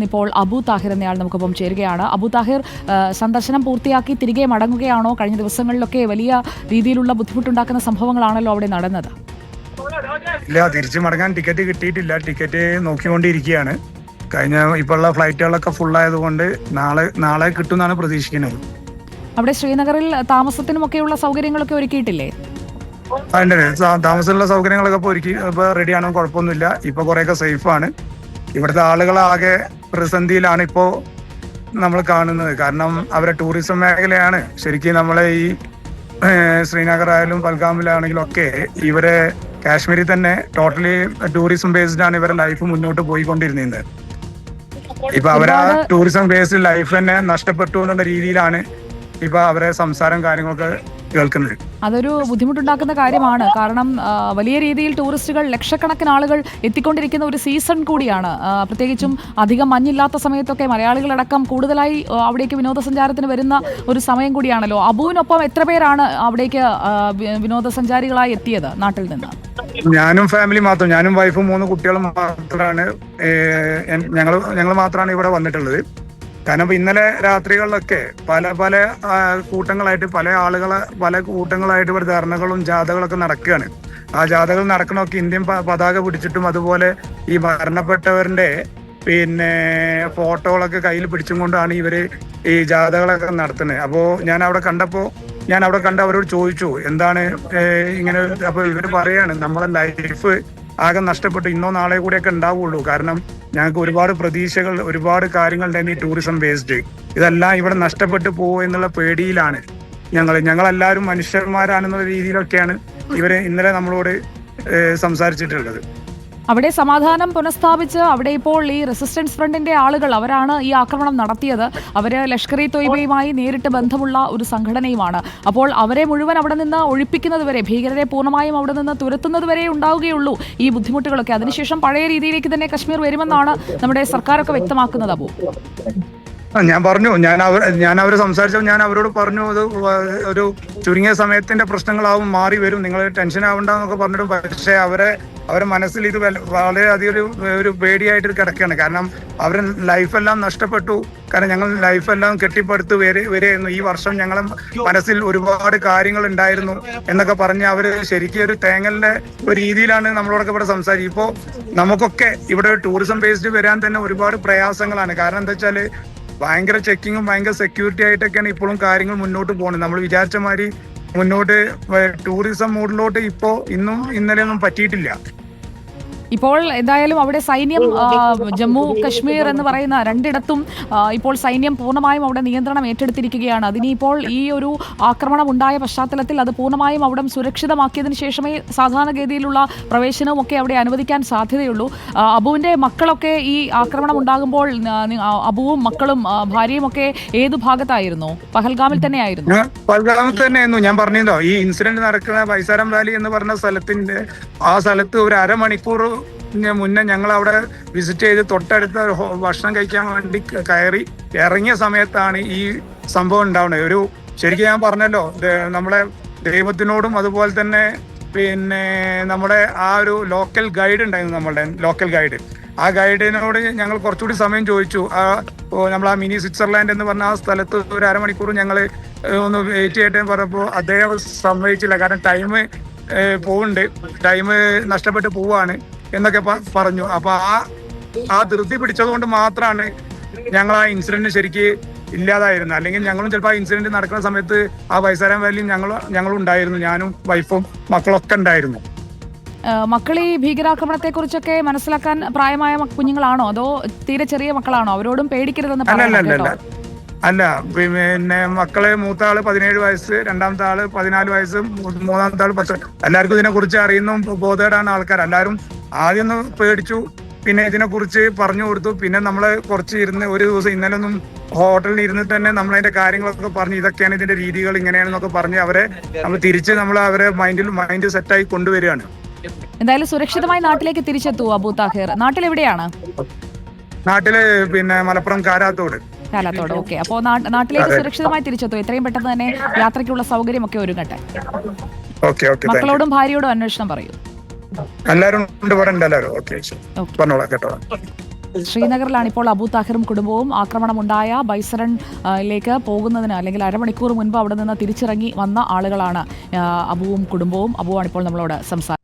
ഇപ്പോൾ അബു താഹിർ എന്നയാൾ നമുക്കൊപ്പം ചേരുകയാണ്. അബു താഹിർ സന്ദർശനം പൂർത്തിയാക്കി തിരികെ മടങ്ങുകയാണോ? കഴിഞ്ഞ ദിവസങ്ങളിലൊക്കെ വലിയ രീതിയിലുള്ള ബുദ്ധിമുട്ടുണ്ടാക്കുന്ന സംഭവങ്ങളാണല്ലോ അവിടെ നടന്നത്. ഇല്ല തിരിച്ചു മടങ്ങാൻ ടിക്കറ്റ് കിട്ടിയിട്ടില്ല. ടിക്കറ്റ് നോക്കിക്കൊണ്ടിരിക്കുകയാണ്. കഴിഞ്ഞ ഇപ്പോൾ ഉള്ള ഫ്ലൈറ്റുകളൊക്കെ ഫുൾ ആയതുകൊണ്ട് നാളെ നാളെ കിട്ടുമെന്നാണ് പ്രതീക്ഷിക്കുന്നത്. അവിടെ ശ്രീനഗറിൽ താമസത്തിനുമൊക്കെയുള്ള സൗകര്യങ്ങളൊക്കെ ഒരുക്കിയിട്ടില്ലേ? അതിന്റെ താ- താമസമുള്ള സൗകര്യങ്ങളൊക്കെ ഇപ്പോൾ ഒരുക്കി ഇപ്പോൾ റെഡിയാണോ കുഴപ്പമൊന്നുമില്ല. ഇപ്പൊ കുറെയൊക്കെ സേഫാണ് ഇവിടുത്തെ ആളുകളാകെ പ്രതിസന്ധിയിലാണ് ഇപ്പോൾ നമ്മൾ കാണുന്നത്. കാരണം അവരെ ടൂറിസം മേഖലയാണ്. ശരിക്കും നമ്മളെ ഈ ശ്രീനഗർ ആയാലും പൽഗാമിലാണെങ്കിലും ഒക്കെ ഇവരെ കാശ്മീരിൽ തന്നെ ടോട്ടലി ടൂറിസം ബേസ്ഡ് ആണ് ഇവരുടെ ലൈഫ് മുന്നോട്ട് പോയിക്കൊണ്ടിരുന്നത്. ഇപ്പൊ അവരാ ടൂറിസം ബേസ്ഡ് ലൈഫ് തന്നെ നഷ്ടപ്പെട്ടു എന്നുള്ള രീതിയിലാണ് ഇപ്പൊ അവരെ സംസാരം കാര്യങ്ങളൊക്കെ കേൾക്കുന്നത് അതൊരു ബുദ്ധിമുട്ടുണ്ടാക്കുന്ന കാര്യമാണ്. കാരണം വലിയ രീതിയിൽ ടൂറിസ്റ്റുകൾ ലക്ഷക്കണക്കിന് ആളുകൾ എത്തിക്കൊണ്ടിരിക്കുന്ന ഒരു സീസൺ കൂടിയാണ്. പ്രത്യേകിച്ചും അധികം മഞ്ഞില്ലാത്ത സമയത്തൊക്കെ മലയാളികളടക്കം കൂടുതലായി അവിടേക്ക് വിനോദസഞ്ചാരത്തിന് വരുന്ന ഒരു സമയം കൂടിയാണല്ലോ. അബുവിനൊപ്പം എത്ര പേരാണ് അവിടേക്ക് വിനോദസഞ്ചാരികളായി എത്തിയത് നാട്ടിൽ നിന്ന്? ഞാനും ഫാമിലി മാത്രം. ഞാനും വൈഫും മൂന്ന് കുട്ടികളും മാത്രമാണ് ഞങ്ങൾ ഞങ്ങൾ മാത്രമാണ് ഇവിടെ വന്നിട്ടുള്ളത്. കാരണം ഇന്നലെ രാത്രികളിലൊക്കെ പല പല കൂട്ടങ്ങളായിട്ട് പല ആളുകളെ പല കൂട്ടങ്ങളായിട്ട് ധർണകളും ജാഥകളൊക്കെ നടക്കുകയാണ്. ആ ജാഥകൾ നടക്കണമൊക്കെ ഇന്ത്യൻ പതാക പിടിച്ചിട്ടും അതുപോലെ ഈ മരണപ്പെട്ടവരുടെ പിന്നെ ഫോട്ടോകളൊക്കെ കയ്യിൽ പിടിച്ചും കൊണ്ടാണ് ഇവർ ഈ ജാഥകളൊക്കെ നടത്തുന്നത്. അപ്പോൾ ഞാൻ അവിടെ കണ്ടപ്പോൾ ഞാൻ അവിടെ കണ്ട് അവരോട് ചോദിച്ചു എന്താണ് ഇങ്ങനെ അപ്പോൾ ഇവർ പറയാണ് നമ്മളെ ലൈഫ് ആകെ നഷ്ടപ്പെട്ടു. ഇന്നോ നാളെ കൂടെയൊക്കെ ഉണ്ടാവുള്ളൂ. കാരണം ഞങ്ങൾക്ക് ഒരുപാട് പ്രതീക്ഷകൾ ഒരുപാട് കാര്യങ്ങൾ തന്നെ ഈ ടൂറിസം ബേസ്ഡ് ഇതെല്ലാം ഇവിടെ നഷ്ടപ്പെട്ടു പോകുമോ എന്നുള്ള പേടിയിലാണ് ഞങ്ങൾ ഞങ്ങളെല്ലാവരും മനുഷ്യന്മാരാണെന്നുള്ള രീതിയിലൊക്കെയാണ് ഇവർ ഇന്നലെ നമ്മളോട് സംസാരിച്ചിട്ടുള്ളത്. അവിടെ സമാധാനം പുനഃസ്ഥാപിച്ച് അവിടെ ഇപ്പോൾ ഈ റെസിസ്റ്റൻസ് ഫ്രണ്ടിന്റെ ആളുകൾ അവരാണ് ഈ ആക്രമണം നടത്തിയത്. അവർ ലഷ്കർ ഇ തൊയ്ബയുമായി നേരിട്ട് ബന്ധമുള്ള ഒരു സംഘടനയുമാണ്. അപ്പോൾ അവരെ മുഴുവൻ അവിടെ നിന്ന് ഒഴിപ്പിക്കുന്നത് വരെ ഭീകരരെ പൂർണമായും അവിടെ നിന്ന് തുരത്തുന്നത് വരെ ഉണ്ടാവുകയുള്ളൂ ഈ ബുദ്ധിമുട്ടുകളൊക്കെ. അതിനുശേഷം പഴയ രീതിയിലേക്ക് തന്നെ കശ്മീർ വരുമെന്നാണ് നമ്മുടെ സർക്കാരൊക്കെ വ്യക്തമാക്കുന്നത് അപ്പോൾ ഞാൻ പറഞ്ഞു. ഞാൻ അവർ ഞാൻ അവർ സംസാരിച്ചപ്പോൾ ഞാൻ അവരോട് പറഞ്ഞു അത് ഒരു ചുരുങ്ങിയ സമയത്തിന്റെ പ്രശ്നങ്ങളാവും മാറി വരും. നിങ്ങൾ ടെൻഷൻ ആവണ്ടെന്നൊക്കെ പറഞ്ഞിട്ട് പക്ഷേ അവരെ അവരെ മനസ്സിൽ ഇത് വളരെയധികം ഒരു ഒരു പേടിയായിട്ട് കിടക്കുകയാണ് കാരണം അവരുടെ ലൈഫെല്ലാം നഷ്ടപ്പെട്ടു. കാരണം ഞങ്ങൾ ലൈഫെല്ലാം കെട്ടിപ്പടുത്ത് വരെ വരെയായിരുന്നു. ഈ വർഷം ഞങ്ങളെ മനസ്സിൽ ഒരുപാട് കാര്യങ്ങൾ ഉണ്ടായിരുന്നു എന്നൊക്കെ പറഞ്ഞ് അവർ ശരിക്കും ഒരു തേങ്ങലിന്റെ ഒരു രീതിയിലാണ് നമ്മളോടൊക്കെ ഇവിടെ സംസാരിക്കും ഇപ്പോൾ നമുക്കൊക്കെ ഇവിടെ ടൂറിസം ബേസ്ഡ് വരാൻ തന്നെ ഒരുപാട് പ്രയാസങ്ങളാണ്. കാരണം എന്താ വെച്ചാൽ ഭയങ്കര ചെക്കിങ്ങും ഭയങ്കര സെക്യൂരിറ്റി ആയിട്ടൊക്കെയാണ് ഇപ്പോഴും കാര്യങ്ങൾ മുന്നോട്ട് പോകുന്നത്. നമ്മൾ വിചാരിച്ച മാതിരി മുന്നോട്ട് ടൂറിസം മൂഡിലോട്ട് ഇപ്പോ ഇന്നും ഇന്നലെയൊന്നും പറ്റിയിട്ടില്ല. ഇപ്പോൾ എന്തായാലും അവിടെ സൈന്യം ജമ്മു കശ്മീർ എന്ന് പറയുന്ന രണ്ടിടത്തും ഇപ്പോൾ സൈന്യം പൂർണമായും അവിടെ നിയന്ത്രണം ഏറ്റെടുത്തിരിക്കുകയാണ്. അതിനിപ്പോൾ ഈ ഒരു ആക്രമണം ഉണ്ടായ പശ്ചാത്തലത്തിൽ അത് പൂർണമായും അവിടെ സുരക്ഷിതമാക്കിയതിനു ശേഷമേ സാധാരണഗതിയിലുള്ള പ്രവേശനവും ഒക്കെ അവിടെ അനുവദിക്കാൻ സാധ്യതയുള്ളൂ. അബുവിന്റെ മക്കളൊക്കെ ഈ ആക്രമണം ഉണ്ടാകുമ്പോൾ അബുവും മക്കളും ഭാര്യയും ഒക്കെ ഏത് ഭാഗത്തായിരുന്നു? പഹൽഗാമിൽ തന്നെയായിരുന്നു. പഹൽഗാമിൽ തന്നെയായിരുന്നു. ഞാൻ പറഞ്ഞോ ഈ ഇൻസിഡന്റ് നടക്കുന്ന വൈസാരം വാലി എന്ന് പറഞ്ഞ സ്ഥലത്തിന്റെ ആ സ്ഥലത്ത് ഒരു അരമണിക്കൂർ മുന്നേ ഞങ്ങൾ അവിടെ വിസിറ്റ് ചെയ്ത് തൊട്ടടുത്ത ഭക്ഷണം കഴിക്കാൻ വേണ്ടി കയറി ഇറങ്ങിയ സമയത്താണ് ഈ സംഭവം ഉണ്ടാവുന്നത്. ഒരു ശരിക്കും ഞാൻ പറഞ്ഞല്ലോ നമ്മളെ ദൈവത്തിനോടും അതുപോലെ തന്നെ പിന്നെ നമ്മുടെ ആ ഒരു ലോക്കൽ ഗൈഡ് ഉണ്ടായിരുന്നു നമ്മളുടെ ലോക്കൽ ഗൈഡ് ആ ഗൈഡിനോട് ഞങ്ങൾ കുറച്ചുകൂടി സമയം ചോദിച്ചു. ആ നമ്മൾ ആ മിനി സ്വിറ്റ്സർലാൻഡ് എന്ന് പറഞ്ഞ ആ സ്ഥലത്ത് ഒരു അരമണിക്കൂർ ഞങ്ങൾ ഒന്ന് വെയിറ്റ് ചെയ്യട്ടെ പറഞ്ഞപ്പോൾ അദ്ദേഹം സമ്മതിച്ചില്ല. കാരണം ടൈം പോവുന്നുണ്ട്. ടൈം നഷ്ടപ്പെട്ട് പോവാണ് എന്നൊക്കെ പറഞ്ഞു. അപ്പൊ ആ ആ ധൃതി പിടിച്ചതുകൊണ്ട് മാത്രമാണ് ഞങ്ങൾ ആ ഇൻസിഡന്റ് ശരിക്ക് ഇല്ലാതായിരുന്നു അല്ലെങ്കിൽ ഞങ്ങളും ചിലപ്പോൾ ആ ഇൻസിഡന്റ് നടക്കുന്ന സമയത്ത് ആ വയസ്സാരം വാലിയും ഞങ്ങൾ ഞങ്ങളും ഉണ്ടായിരുന്നു. ഞാനും വൈഫും മക്കളൊക്കെ ഉണ്ടായിരുന്നു. മക്കൾ ഈ ഭീകരാക്രമണത്തെക്കുറിച്ചൊക്കെ മനസ്സിലാക്കാൻ പ്രായമായ കുഞ്ഞുങ്ങളാണോ? അതോ തീരെ ചെറിയ മക്കളാണോ? അവരോടും പേടിക്കരുതെന്ന് അല്ല അല്ല പിന്നെ മക്കളെ മൂത്ത ആൾ പതിനേഴ് വയസ്സ് രണ്ടാമത്തെ ആൾ പതിനാല് വയസ്സ് മൂന്നാമത്തെ ആൾ പത്ത് എല്ലാവർക്കും ഇതിനെ കുറിച്ച് അറിയുന്ന ബോധേടാണ് ആൾക്കാർ. എല്ലാവരും ആദ്യം ഒന്ന് പേടിച്ചു പിന്നെ ഇതിനെ കുറിച്ച് പറഞ്ഞു കൊടുത്തു. പിന്നെ നമ്മൾ കുറച്ച് ഇരുന്ന് ഒരു ദിവസം ഇന്നലെ ഒന്നും ഹോട്ടലിൽ ഇരുന്നിട്ട് തന്നെ നമ്മൾ നമ്മളതിന്റെ കാര്യങ്ങളൊക്കെ പറഞ്ഞു ഇതൊക്കെയാണ് ഇതിന്റെ രീതികൾ ഇങ്ങനെയാണെന്നൊക്കെ പറഞ്ഞ് അവരെ നമ്മൾ തിരിച്ച് നമ്മൾ അവരെ മൈൻഡിൽ മൈൻഡ് സെറ്റായി കൊണ്ടുവരികയാണ്. എന്തായാലും സുരക്ഷിതമായി നാട്ടിലേക്ക് തിരിച്ചെത്തൂ അബൂ താഹിർ. നാട്ടിൽ എവിടെയാണ് നാട്ടിൽ പിന്നെ മലപ്പുറം കാരാത്തോട്. കാലാത്തോട് ഓക്കെ. അപ്പോൾ നാട്ടിലേക്ക് സുരക്ഷിതമായി തിരിച്ചെത്തും. എത്രയും പെട്ടെന്ന് തന്നെ യാത്രയ്ക്കുള്ള സൗകര്യമൊക്കെ ഒരുങ്ങട്ടെ. മക്കളോടും ഭാര്യയോടും അന്വേഷണം പറയൂ. എല്ലാവരും കേട്ടോ. ശ്രീനഗറിലാണ് ഇപ്പോൾ അബു താഹിറും കുടുംബവും ആക്രമണമുണ്ടായ ബൈസറണിലേക്ക് പോകുന്നതിന് അല്ലെങ്കിൽ അരമണിക്കൂർ മുൻപ് അവിടെ നിന്ന് തിരിച്ചിറങ്ങി വന്ന ആളുകളാണ് അബുവും കുടുംബവും. അബുവാണ് ഇപ്പോൾ നമ്മളോട് സംസാരിക്കുന്നത്.